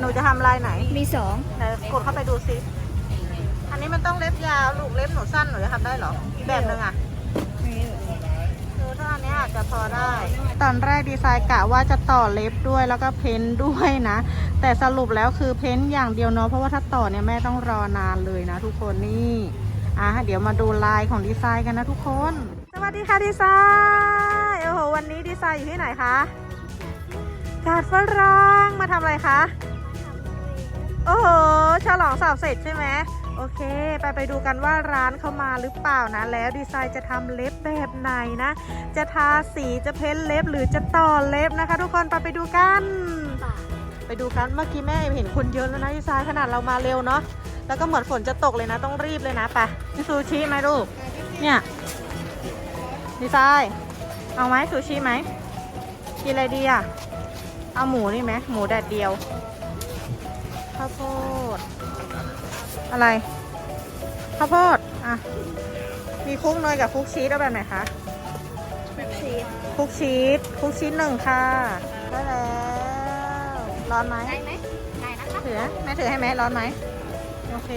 หนูจะทำลายไหนมีสองไหนกดเข้าไปดูซิ อันนี้มันต้องเล็บยาวลูกเล็บหนูสั้นหนูจะทำได้เหรออีกแบบหนึ่งอะคือถ้าอันนี้อาจจะพอได้ ตอนแรกดีไซน์กะว่าจะต่อเล็บด้วยแล้วก็เพ้นท์ด้วยนะ แต่สรุปแล้วคือเพ้นท์อย่างเดียวเนาะเพราะว่าถ้าต่อเนี่ยแม่ต้องรอนานเลยนะ ทุกคนนี่อะเดี๋ยวมาดูลายของดีไซน์กันนะทุกคน สวัสดีค่ะดีไซน์โอ้โหวันนี้ดีไซน์อยู่ที่ไหนคะกาดฝรั่งมาทำอะไรคะ โอ้โหฉลองสอบเสร็จใช่ไหมโอเค ไปไปดูกันว่าร้านเขามาหรือเปล่านะ แล้วดีไซน์จะทำเล็บแบบไหนนะ จะทาสีจะเพ้นเล็บหรือจะต่อเล็บนะคะ ทุกคนไปไปดูกัน ไปดูกันเมื่อกี้แม่เห็นคนเยอะแล้วนะดีไซน์ขนาดเรามาเร็วเนาะแล้วก็เหมือนฝนจะตกเลยนะต้องรีบเลยนะไปนี่ซูชิไหมลูกเนี่ยดีไซน์เอาไหมซูชิไหมกินอะไรดีอะเอาหมูนี่ไหมหมูแดดเดียว ข้าวโพด อะไร ข้าวโพด อะ มีคลุกเนยกับคลุกชีสเอาแบบไหนคะแบบชีสคลุกชีสคลุกชีสหนึ่งค่ะได้แล้วร้อนไหมได้ไหมได้นะคะถือนะแม่ถือให้ไหมร้อนไหมโอเค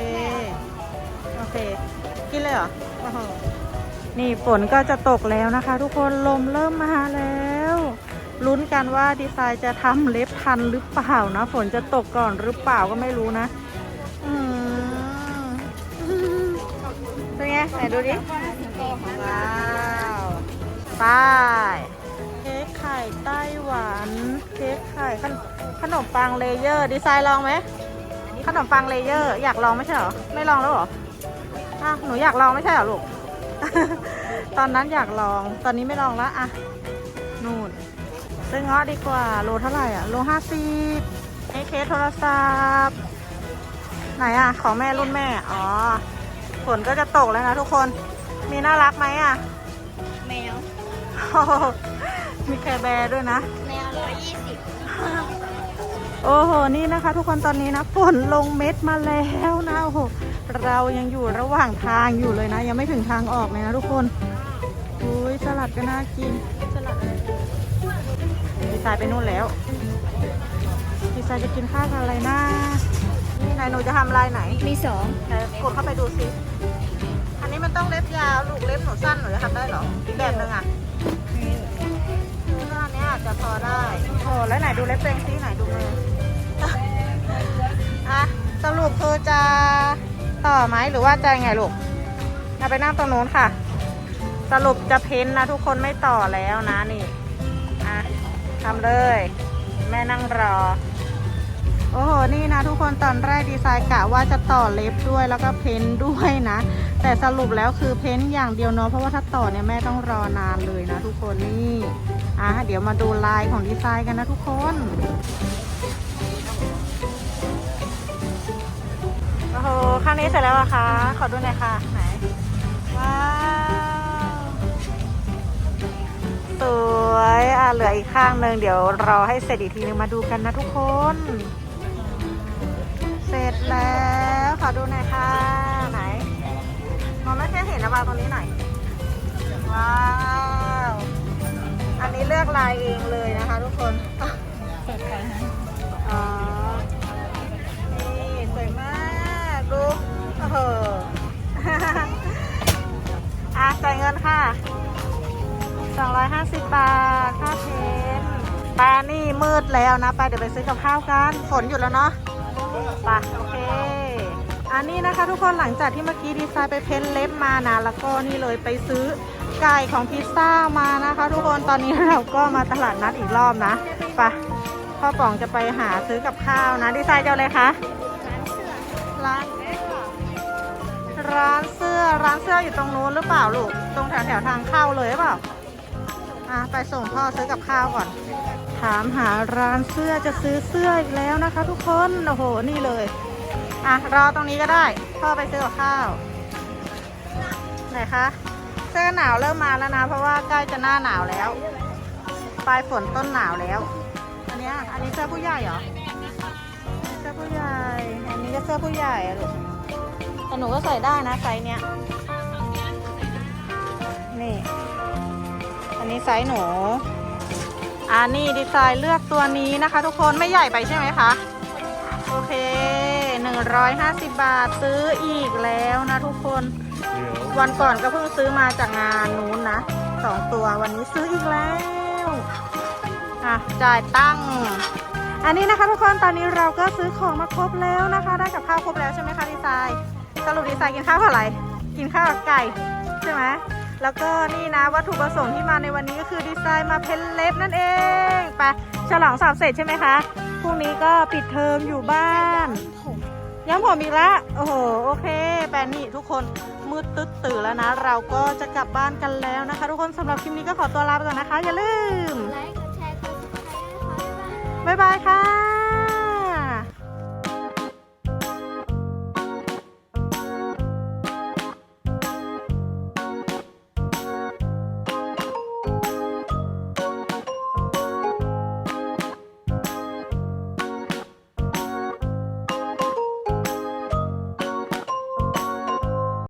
โอเค กินเลยเหรอโอ้โหนี่ฝนก็จะตกแล้วนะคะ ทุกคนลมเริ่มมาแล้ว ลุ้นกันว่าดีไซน์จะทำเล็บทันหรือเปล่านะฝนจะตกก่อนหรือเปล่าก็ไม่รู้นะอืมเป็นไงไหนดูดิว้าวป้ายเค้กไข่ไต้หวันเค้กไข่ขนขนมปังเลเยอร์ ดีไซน์ลองไหมขนมปังเลเยอร์ อยากลองไม่ใช่เหรอไม่ลองแล้วเหรออ้าวหนูอยากลองไม่ใช่เหรอลูกตอนนั้นอยากลองตอนนี้ไม่ลองละอะนู่น ซื้อเงาะดีกว่า โลเท่าไหร่อะ โลห้าสิบไอเคสโทรศัพท์ ไหนอะ ของแม่รุ่นแม่ อ๋อ ฝนก็จะตกแล้วนะทุกคน มีน่ารักไหมอะ แมวโอ้โหมีแคร์แบร์ด้วยนะ แมวร้อยยี่สิบโอ้โห นี่นะคะ ทุกคนตอนนี้นะฝนลงเม็ดมาแล้วนะโอ้โห เรายังอยู่ระหว่างทางอยู่เลยนะ ยังไม่ถึงทางออกเลยนะทุกคนอุ้ยสลัดก็น่ากินสลัดอะไร ดีไซน์ไปนู่นแล้ว ดีไซน์จะกินข้าวกับอะไรนะไหนหนูจะทำลายไหนมีสองไหนกดเข้าไปดูซิอันนี้มันต้องเล็บยาวลูกเล็บหนูสั้นหนูจะทำได้เหรออีกแบบหนึ่งอะคือถ้าอันเนี้ยอาจจะพอได้โอ้แล้วไหนดูเล็บตัวเองซิไหนดูมืออะสรุปคือจะต่อไหมหรือว่าจะยังไงลูกเอาไปนั่งตรงนู้นค่ะ สรุปจะเพ้นท์นะทุกคนไม่ต่อแล้วนะนี่ อะทำเลย แม่นั่งรอ โอ้โห นี่นะทุกคนตอนแรกดีไซน์กะว่าจะต่อเล็บด้วยแล้วก็เพ้นท์ด้วยนะ แต่สรุปแล้วคือเพ้นท์อย่างเดียวเนาะเพราะว่าถ้าต่อเนี่ยแม่ต้องรอนานเลยนะทุกคนนี่อะเดี๋ยวมาดูลายของดีไซน์กันนะทุกคนโอ้โหข้างนี้เสร็จแล้วอะคะ ขอดูหน่อยค่ะ ไหน ว้าว สวย เหลืออีกข้างหนึ่งเดี๋ยวรอให้เสร็จอีกทีนึงมาดูกันนะทุกคน เสร็จแล้วขอดูหน่อยค่ะไหนมองไม่ค่อยเห็นนะวางตรงนี้หน่อยว้าวอันนี้เลือกลายเองเลยนะคะทุกคนเปิดไปนะ 250 บาทค่าเพนปลานี่มืดแล้วนะไปเดี๋ยวไปซื้อกับข้าวกัน ฝนหยุดแล้วเนาะไปโอเค อันนี้นะคะทุกคนหลังจากที่เมื่อกี้ดีไซน์ไปเพ้นเล็บมานะแล้วก็นี่เลยไปซื้อไก่ของพิซซ่ามานะคะ ทุกคนตอนนี้เราก็มาตลาดนัดอีกรอบนะไปพ่อป๋องจะไปหาซื้อกับข้าวนะ ดีไซน์จะอาอะไรคะร้านเสื้อร้านร้านเสื้อร้านเสื้ออยู่ตรงนู้นหรือเปล่าลูก ตรงแถวแถวทางเข้าเลยหรือเปล่า อะไปส่งพ่อซื้อกับข้าวก่อน ถามหาร้านเสื้อจะซื้อเสื้ออีกแล้วนะคะ ทุกคน โอ้โห นี่เลย อะ รอตรงนี้ก็ได้ พ่อไปซื้อกับข้าว ไหนคะ เสื้อหนาวเริ่มมาแล้วนะ เพราะว่าใกล้จะหน้าหนาวแล้ว ปลายฝนต้นหนาวแล้ว อันนี้อันนี้เสื้อผู้ใหญ่เหรอ เสื้อผู้ใหญ่ อันนี้ก็เสื้อผู้ใหญ่อะลูกแต่หนูก็ใส่ได้นะไซส์เนี้ยนี่ นี้ไซส์หนูอันนี้ดีไซน์เลือกตัวนี้นะคะ ทุกคนไม่ใหญ่ไปใช่ไหมคะ โอเค 150 บาทซื้ออีกแล้วนะทุกคน วันก่อนก็เพิ่งซื้อมาจากงานนู้นนะสองตัววันนี้ซื้ออีกแล้วอะจ่ายตั้ง อันนี้นะคะทุกคนตอนนี้เราก็ซื้อของมาครบแล้วนะคะ ได้กับข้าวครบแล้วใช่ไหมคะดีไซน์สรุปดีไซน์กินข้าวอะไร กินข้าวไก่ใช่ไหม แล้วก็นี่นะวัตถุประสงค์ที่มาในวันนี้ก็คือดีไซน์มาเพ้นเล็บนั่นเองไปฉลองสอบเสร็จใช่ไหมคะพรุ่งนี้ก็ปิดเทอมอยู่บ้านผมย้ำผมอีกแล้วโอ้โหโอเคแปนนี่ทุกคนมืดตึ๊ดตื่นแล้วนะ เราก็จะกลับบ้านกันแล้วนะคะ ทุกคนสำหรับคลิปนี้ก็ขอตัวลาไปก่อนนะคะ อย่าลืมไลค์กดแชร์กดซับสไครต์ให้เขาด้วยบ๊ายบายค่ะ